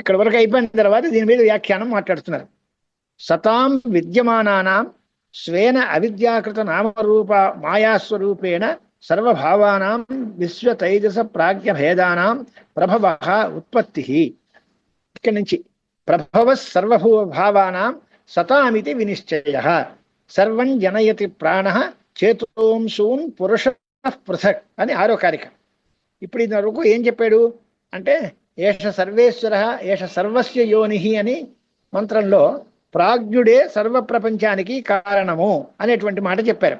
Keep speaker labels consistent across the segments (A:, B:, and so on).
A: ఇక్కడ వరకు అయిపోయిన తర్వాత దీని మీద వ్యాఖ్యానం మాట్లాడుతున్నారు. సతాం విద్యమానానాం స్వేన అవిద్యాకృత నామరూప మాయాస్వరూపేణ సర్వభావానాం విశ్వతైజస ప్రాజ్ఞ భేదానాం ప్రభవ ఉత్పత్తి. ఇక్కడి నుంచి ప్రభవ సర్వభూభావానాం సతామితి వినిశ్చయ. సర్వం జనయతి ప్రాణ చేతోంసూన్ పురుష పృథక్ అని ఆరో కారిక. ఇప్పుడు ఇది వరకు ఏం చెప్పాడు? అంటే ఏష సర్వేశ్వర ఏష సర్వస్య యోని అని మంత్రంలో ప్రాజ్ఞుడే సర్వ ప్రపంచానికి కారణము అనేటువంటి మాట చెప్పారు.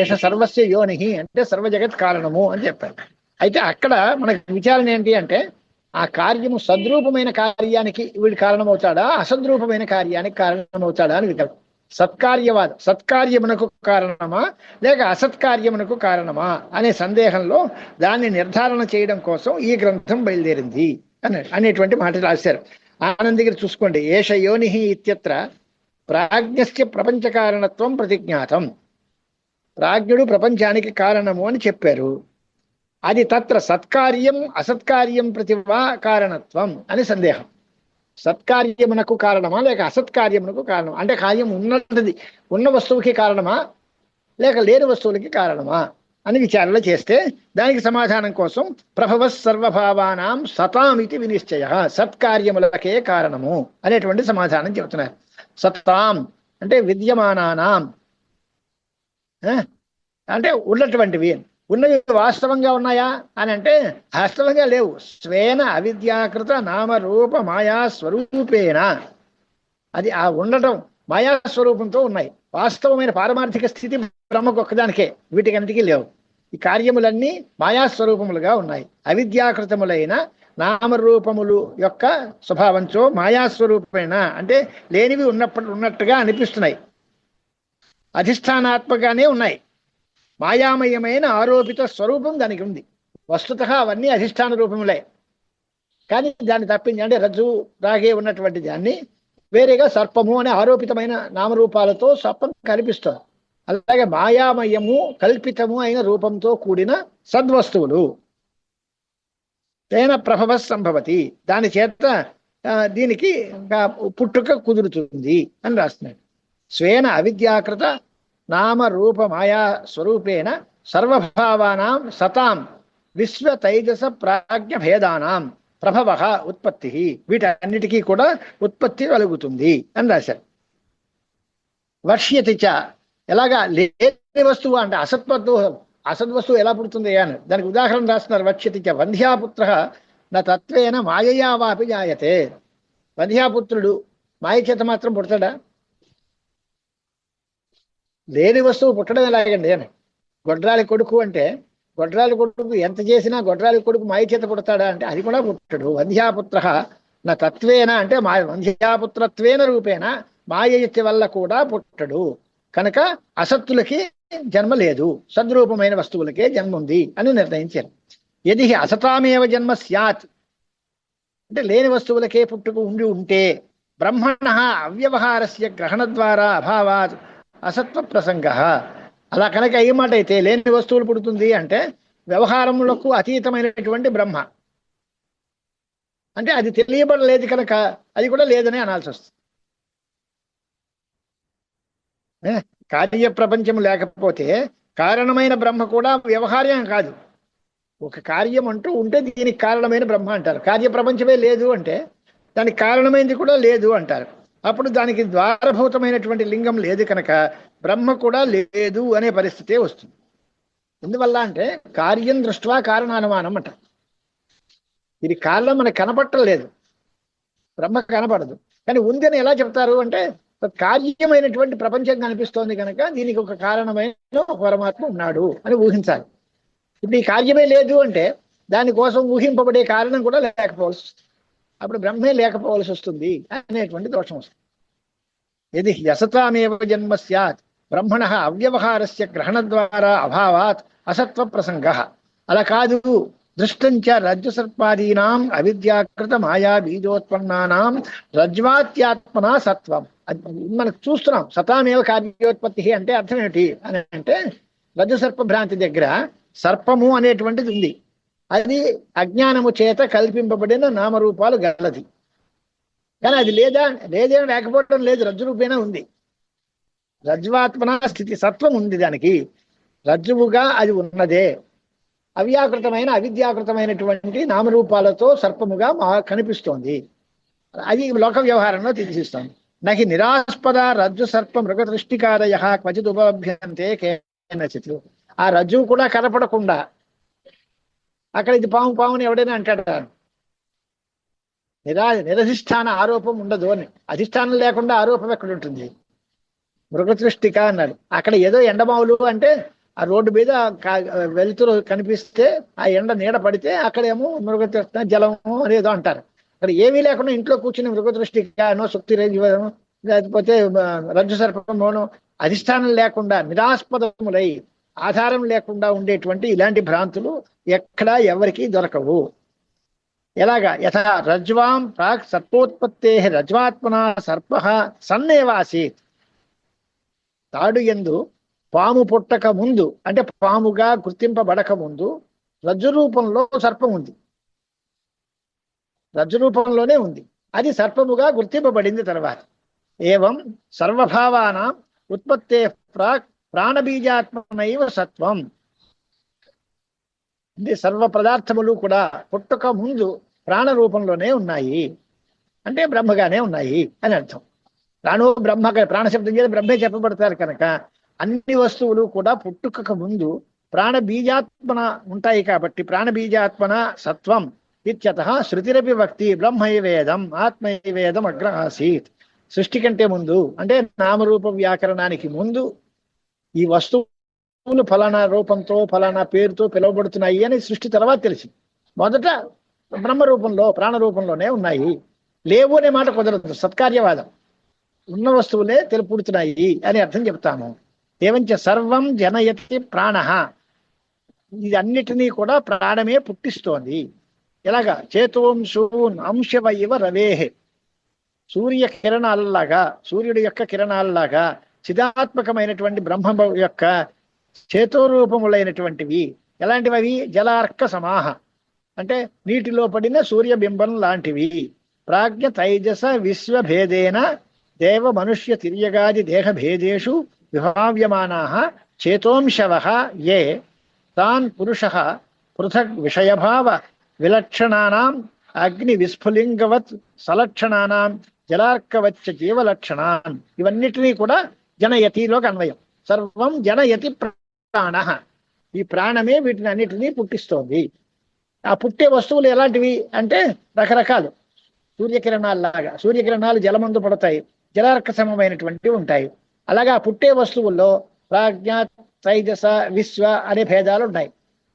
A: ఏష సర్వస్య యోని అంటే సర్వ జగత్ కారణము అని చెప్పారు. అయితే అక్కడ మనకి విచారణ ఏంటి అంటే ఆ కార్యము సద్రూపమైన కార్యానికి వీడు కారణమవుతాడా అసద్రూపమైన కార్యానికి కారణమవుతాడా అని వికల్పం సత్కార్యవాద సత్కార్యమునకు కారణమా? లేక అసత్కార్యమునకు కారణమా? అనే సందేహంలో దాన్ని నిర్ధారణ చేయడం కోసం ఈ గ్రంథం బయలుదేరింది అని అనేటువంటి మాట రాశారు. ఆనందగిరి చూసుకోండి. ఏష యోని ఇత్యత్ర ప్రాజ్ఞస్య ప్రపంచ కారణత్వం ప్రతిజ్ఞాతం. ప్రాజ్ఞుడు ప్రపంచానికి కారణము అని చెప్పారు. అది తత్ర సత్కార్యం అసత్కార్యం ప్రతివా కారణత్వం అని సందేహం. సత్కార్యమునకు కారణమా? లేక అసత్కార్యమునకు కారణమా? అంటే కార్యం ఉన్నది ఉన్న వస్తువుకి కారణమా? లేక లేని వస్తువులకి కారణమా? అని విచారణ చేస్తే దానికి సమాధానం కోసం ప్రభవ సర్వభావానాం ఇది వినిశ్చయ సత్కార్యములకే కారణము అనేటువంటి సమాధానం చెబుతున్నారు. సత్తాం అంటే విద్యమానానాం ఆ? అంటే ఉన్నటువంటివి ఉన్నవి వాస్తవంగా ఉన్నాయా అని అంటే వాస్తవంగా లేవు. స్వేన అవిద్యాకృత నామరూప మాయా స్వరూపేణ అది ఆ ఉండటం మాయా స్వరూపంతో ఉన్నాయి. వాస్తవమైన పారమార్థిక స్థితి బ్రహ్మకు ఒక్కదానికే. వీటికన్నిటికీ లేవు. ఈ కార్యములన్నీ మాయాస్వరూపములుగా ఉన్నాయి. అవిద్యాకృతములైన నామరూపములు యొక్క స్వభావంతో మాయాస్వరూపమైన అంటే లేనివి ఉన్నప్పుడు ఉన్నట్టుగా అనిపిస్తున్నాయి. అధిష్టానాత్మగానే ఉన్నాయి. మాయామయమైన ఆరోపిత స్వరూపం దానికి ఉంది. వస్తుత అవన్నీ అధిష్టాన రూపములే. కానీ దాన్ని తప్పించి అంటే రజ్జు రాగే ఉన్నటువంటి దాన్ని వేరేగా సర్పము అనే ఆరోపితమైన నామరూపాలతో సర్పం కనిపిస్తుంది. అలాగే మాయామయము కల్పితము అయిన రూపంతో కూడిన సద్వస్తువులు. తేన ప్రభవ సంభవతి. దాని చేత దీనికి పుట్టుక కుదురుతుంది అని రాస్తున్నాడు. స్వేన అవిద్యాకృత నామ రూప మాయా స్వరూపేణ సర్వభావానాం సతాం విశ్వ తైజస ప్రాజ్ఞ భేదానాం ప్రభవ ఉత్పత్తి. వీటన్నిటికీ కూడా ఉత్పత్తి కలుగుతుంది అని రాశారు. వర్ష్యతి చ ఎలాగా లేని వస్తువు అంటే అసత్వత్వ అసద్వస్తువు ఎలా పుడుతుంది అని. దానికి ఉదాహరణ రాస్తున్నారు వర్ష్యతి చ. వంధ్యాపుత్ర నా తత్వేన మాయయా వాపి జాయతే. వంధ్యాపుత్రుడు మాయ చేత మాత్రం పుడతాడా? లేని వస్తువు పుట్టడం ఎలాగండి అని. గొడ్రాలి కొడుకు అంటే గొడ్రాలి కొడుకు ఎంత చేసినా గొడ్రాలి కొడుకు మాయ చేత పుడతాడా అంటే అది కూడా పుట్టడు. వంధ్యాపుత్ర నా తత్వేన అంటే మా వంధ్యాపుత్రత్వేన రూపేణ మాయయుక్తి వల్ల కూడా పుట్టడు. కనుక అసత్తులకి జన్మ లేదు. సద్రూపమైన వస్తువులకే జన్మ ఉంది అని నిర్ణయించారు. ఎది అసతామేవ జన్మ స్యాత్. అంటే లేని వస్తువులకే పుట్టుకు ఉండి ఉంటే బ్రహ్మణ అవ్యవహారస్య గ్రహణ ద్వారా అభావాత్. అసత్వ ప్రసంగ. అలా కనుక ఏ మాట అయితే లేని వస్తువులు పుడుతుంది అంటే వ్యవహారములకు అతీతమైనటువంటి బ్రహ్మ. అంటే అది తెలియబడలేదు కనుక అది కూడా లేదని అనాల్సి వస్తుంది. ఏ? కార్య ప్రపంచం లేకపోతే కారణమైన బ్రహ్మ కూడా వ్యవహార్యం కాదు. ఒక కార్యం అంటూ ఉంటే దీనికి కారణమైన బ్రహ్మ అంటారు. కార్య ప్రపంచమే లేదు అంటే దానికి కారణమైనది కూడా లేదు అంటారు. అప్పుడు దానికి ద్వారభూతమైనటువంటి లింగం లేదు కనుక బ్రహ్మ కూడా లేదు అనే పరిస్థితే వస్తుంది. ఎందువల్ల అంటే కార్యం దృష్ట్యా కారణానుమానం అంట. ఇది కారణం మనకు కనపట్టలేదు బ్రహ్మ కనపడదు. కానీ ఉందని ఎలా చెప్తారు అంటే కార్యమైనటువంటి ప్రపంచం కనిపిస్తోంది కనుక దీనికి ఒక కారణమైన ఒక పరమాత్మ ఉన్నాడు అని ఊహించాలి. ఇప్పుడు ఈ కార్యమే లేదు అంటే దానికోసం ఊహింపబడే కారణం కూడా లేకపోవచ్చు. వస్తుంది అప్పుడు బ్రహ్మే లేకపోవలసి వస్తుంది అనేటువంటి దోషం వస్తుంది. ఇది యసతామేవ జన్మ సత్ బ్రహ్మణ అవ్యవహారస్య గ్రహణ ద్వారా అభావాత్ అసత్వ ప్రసంగ అలా కాదు దృష్టంచ రజ్జుసర్పాదీనాం అవిద్యాకృత మాయా బీజోత్పన్నానాం రజ్వాత్యాత్మనా సత్వం. అది మనం చూస్తున్నాం సతామేవ కార్యోత్పత్తి అంటే అర్థం ఏమిటి అని అంటే రజ్జుసర్ప భ్రాంతి దగ్గర సర్పము అనేటువంటిది ఉంది. అది అజ్ఞానము చేత కల్పింపబడిన నామరూపాలు గలది. కానీ అది లేదా లేదే లేకపోవడం లేదు. రజ్జురూపేనా ఉంది. రజ్వాత్మన స్థితి సత్వం ఉంది దానికి. రజ్జువుగా అది ఉన్నదే. అవ్యాకృతమైన అవిద్యాకృతమైనటువంటి నామరూపాలతో సర్పముగా మా కనిపిస్తోంది. అది లోక వ్యవహారంలో తీసిస్తోంది నహి నిరాస్పద రజ్జు సర్ప మృగ దృష్టికారయ క్వచిత్ ఉపలభ్యంతే కేనచిత్. ఆ రజ్జువు కూడా కనపడకుండా అక్కడ ఇది పాము పాముని ఎవడైనా అంటాడు నిరా నిరధిష్టాన ఆరోపం ఉండదు అని. అధిష్టానం లేకుండా ఆరోపం ఎక్కడ ఉంటుంది? మృగతృష్టిక అన్నాడు. అక్కడ ఏదో ఎండమావులు అంటే ఆ రోడ్డు మీద వెలుతురు కనిపిస్తే ఆ ఎండ నీడ పడితే అక్కడేమో మృగతృష్ణ జలము అనేదో అంటారు. అక్కడ ఏమీ లేకుండా ఇంట్లో కూర్చుని మృగదృష్టిగానో సుక్తి రేజీవనో లేకపోతే రజ్జు సర్పమోనో అధిష్టానం లేకుండా నిరాస్పదములై ఆధారం లేకుండా ఉండేటువంటి ఇలాంటి భ్రాంతులు ఎక్కడా ఎవరికి దొరకవు. ఎలాగా? యథ రజ్వాం ప్రాక్ సర్పోత్పత్తే రజ్వాత్మన సర్ప సన్నేవాసీత్ తాడు ఎందు పాము పుట్టక ముందు అంటే పాముగా గుర్తింపబడక ముందు రజ్జు రూపంలో సర్పం ఉంది. రజ్జు రూపంలోనే ఉంది. అది సర్పముగా గుర్తింపబడింది తర్వాత. ఏవం సర్వభావాన ఉత్పత్తే ప్రాక్ ప్రాణబీజాత్మనైవ సత్వం. అంటే సర్వ పదార్థములు కూడా పుట్టక ముందు ప్రాణ రూపంలోనే ఉన్నాయి. అంటే బ్రహ్మగానే ఉన్నాయి అని అర్థం. ప్రాణో బ్రహ్మ ప్రాణశబ్దం చేత బ్రహ్మే చెప్పబడతారు కనుక అన్ని వస్తువులు కూడా పుట్టుకకు ముందు ప్రాణ బీజాత్మన ఉంటాయి కాబట్టి ప్రాణ బీజాత్మన సత్వం ఇత్యత శృతిరపి భక్తి బ్రహ్మైవేదం ఆత్మైవేదం అగ్ర ఆసీత్ సృష్టి కంటే ముందు అంటే నామరూప వ్యాకరణానికి ముందు ఈ వస్తువులు ఫలానా రూపంతో ఫలానా పేరుతో పిలువబడుతున్నాయి అని సృష్టి తర్వాత తెలిసింది. మొదట బ్రహ్మ రూపంలో ప్రాణ రూపంలోనే ఉన్నాయి. లేవు అనే మాట కుదరదు. సత్కార్యవాదం. ఉన్న వస్తువులే తెలుపుడుతున్నాయి అని అర్థం చెప్తాము. ఏమంచ సర్వం జనయతి ప్రాణ. ఇది అన్నిటినీ కూడా ప్రాణమే పుట్టిస్తోంది. ఎలాగా? చేతోంశూన్ అంశవ ఇవ రవేహే. సూర్య కిరణాలలాగా సూర్యుడి యొక్క కిరణాలలాగా చిదాత్మకమైనటువంటి బ్రహ్మ యొక్క చేతోరూపములైనటువంటివి. ఎలాంటివి అవి జలార్క సమాహ. అంటే నీటిలో పడిన సూర్యబింబం లాంటివి. ప్రాజ్ఞ తైజస విశ్వభేదేన దేవ మనుష్య తిర్యగాది దేహభేదేషు విభావ్యమానా చేతోంశవ ఏ. తాన్ పురుష పృథక్ విషయభావ విలక్షణానాం అగ్ని విస్ఫులింగవత్ సలక్షణానాం జలార్కవచ్చ జీవలక్షణాన్ ఇవన్నిటినీ కూడా జనయతిలోకి అన్వయం సర్వం జనయతి ప్రాణ. ఈ ప్రాణమే వీటిని అన్నిటినీ పుట్టిస్తోంది. ఆ పుట్టే వస్తువులు ఎలాంటివి అంటే రకరకాలు. సూర్యకిరణాల్లాగా. సూర్యకిరణాలు జలమందు పడతాయి. జలార్కశమమైనటువంటివి ఉంటాయి. అలాగా పుట్టే వస్తువుల్లో ప్రాజ్ఞ తైజస విశ్వ అనే భేదాలు ఉన్నాయి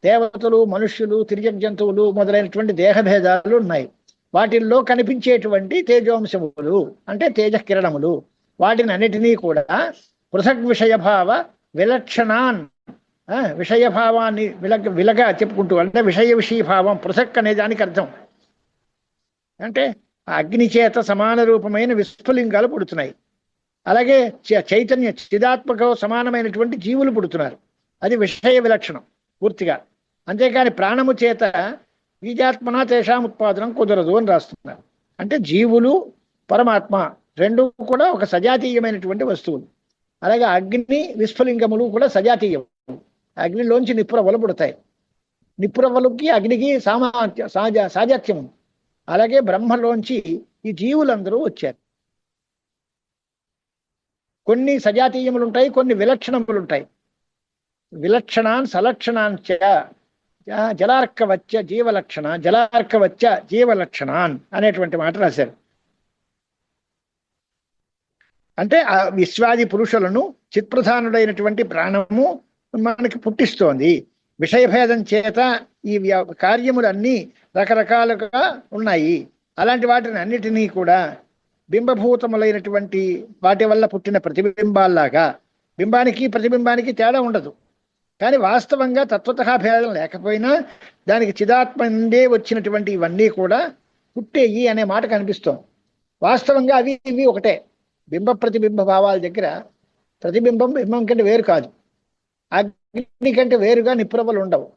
A: దేవతలు మనుష్యులు తిరిగి జంతువులు మొదలైనటువంటి దేహ భేదాలు ఉన్నాయి వాటిల్లో కనిపించేటువంటి తేజోంశములు అంటే తేజ కిరణములు. వాటిని అన్నిటినీ కూడా పృథక్ విషయభావ విలక్షణాన్ ఆ, విషయభావాన్ని విలగ విలగా చెప్పుకుంటూ అంటే విషయ విషయభావం పృథక్ అనే దానికి అర్థం. అంటే అగ్నిచేత అగ్ని చేత సమాన రూపమైన విస్ఫులింగాలు పుడుతున్నాయి. అలాగే చైతన్య చిదాత్మక సమానమైనటువంటి జీవులు పుడుతున్నారు. అది విషయ విలక్షణం పూర్తిగా. అంతేకాని ప్రాణము చేత బీజాత్మన తేషాం ఉత్పాదనం కుదరదు అని రాస్తున్నారు. అంటే జీవులు పరమాత్మ రెండు కూడా ఒక సజాతీయమైనటువంటి వస్తువులు. అలాగే అగ్ని విస్ఫలింగములు కూడా సజాతీయం అగ్నిలోంచి నిప్పురవ్వలు పుడతాయి. నిప్పురవ్వలకి అగ్నికి సామాత్య సహజ సాజాత్యం అలాగే బ్రహ్మలోంచి ఈ జీవులందరూ వచ్చారు. కొన్ని సజాతీయములు ఉంటాయి కొన్ని విలక్షణములు ఉంటాయి విలక్షణాన్ సలక్షణాన్ చ జలార్కవచ్చ జీవలక్షణ జలార్కవచ్చ జీవలక్షణాన్ అనేటువంటి మాట రాశారు. అంటే ఆ విశ్వాది పురుషులను చిత్ప్రధానుడైనటువంటి ప్రాణము మనకి పుట్టిస్తోంది. విషయభేదం చేత ఈ వ్య- కార్యములన్నీ రకరకాలుగా ఉన్నాయి. అలాంటి వాటిని అన్నిటినీ కూడా బింబభూతములైనటువంటి వాటి వల్ల పుట్టిన ప్రతిబింబాల్లాగా బింబానికి ప్రతిబింబానికి తేడా ఉండదు. కానీ వాస్తవంగా తత్వత భేదం లేకపోయినా దానికి చిదాత్మ నుండే వచ్చినటువంటి ఇవన్నీ కూడా పుట్టేయి అనే మాట కనిపిస్తాం వాస్తవంగా అవి ఇవి ఒకటే. బింబ ప్రతిబింబ భావాల దగ్గర ప్రతిబింబం బింబం కంటే వేరు కాదు. అగ్ని కంటే వేరుగా నిప్రభలు ఉండవు.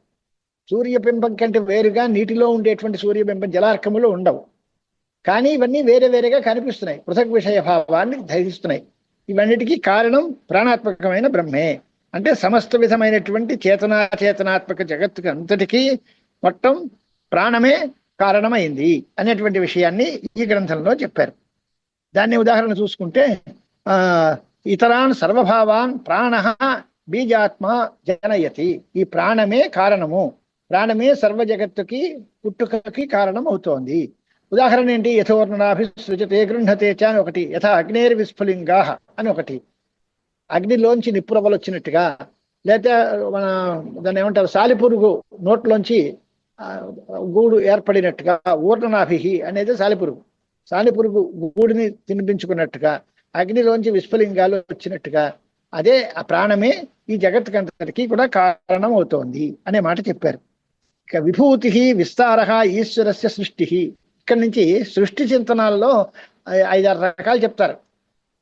A: సూర్యబింబం కంటే వేరుగా నీటిలో ఉండేటువంటి సూర్యబింబం జలార్కములు ఉండవు. కానీ ఇవన్నీ వేరే వేరేగా కనిపిస్తున్నాయి. పృథక్ విషయ భావాన్ని ధరిస్తున్నాయి ఇవన్నిటికీ కారణం ప్రాణాత్మకమైన బ్రహ్మే. అంటే సమస్త విధమైనటువంటి చేతనాచేతనాత్మక జగత్తుకి అంతటికీ మొత్తం ప్రాణమే కారణమైంది అనేటువంటి విషయాన్ని ఈ గ్రంథంలో చెప్పారు. దాన్ని ఉదాహరణ చూసుకుంటే ఆ ఇతరాన్ సర్వభావాన్ ప్రాణ బీజాత్మ జనయతి. ఈ ప్రాణమే కారణము. ప్రాణమే సర్వ జగత్తుకి పుట్టుకకి కారణం అవుతోంది ఉదాహరణ ఏంటి? యథోర్ణనాభి సృజతే గృహతే చ అని ఒకటి యథ అగ్నేర్ విస్ఫులింగా అని ఒకటి. అగ్నిలోంచి నిప్పురవ్వలు వచ్చినట్టుగా లేకపోతే మన దాన్ని ఏమంటారు? సాలిపురుగు నోట్లోంచి గూడు ఏర్పడినట్టుగా ఊర్ణనాభి అనేది సాలిపురుగు. సాలిపురుగు గూడిని తినిపించుకున్నట్టుగా అగ్నిలోంచి విస్ఫులింగాలు వచ్చినట్టుగా అదే ఆ ప్రాణమే ఈ జగత్తుకంతటికి కూడా కారణం అవుతోంది అనే మాట చెప్పారు. ఇక విభూతి విస్తార ఈశ్వరస్య సృష్టి. ఇక్కడి నుంచి సృష్టి చింతనాల్లో ఐదారు రకాలు చెప్తారు.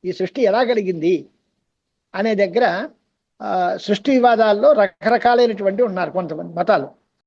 A: ఈ సృష్టి ఎలా కలిగింది అనే దగ్గర సృష్టి వివాదాల్లో రకరకాలైనటువంటి ఉన్నారు కొంతమంది మతాలు.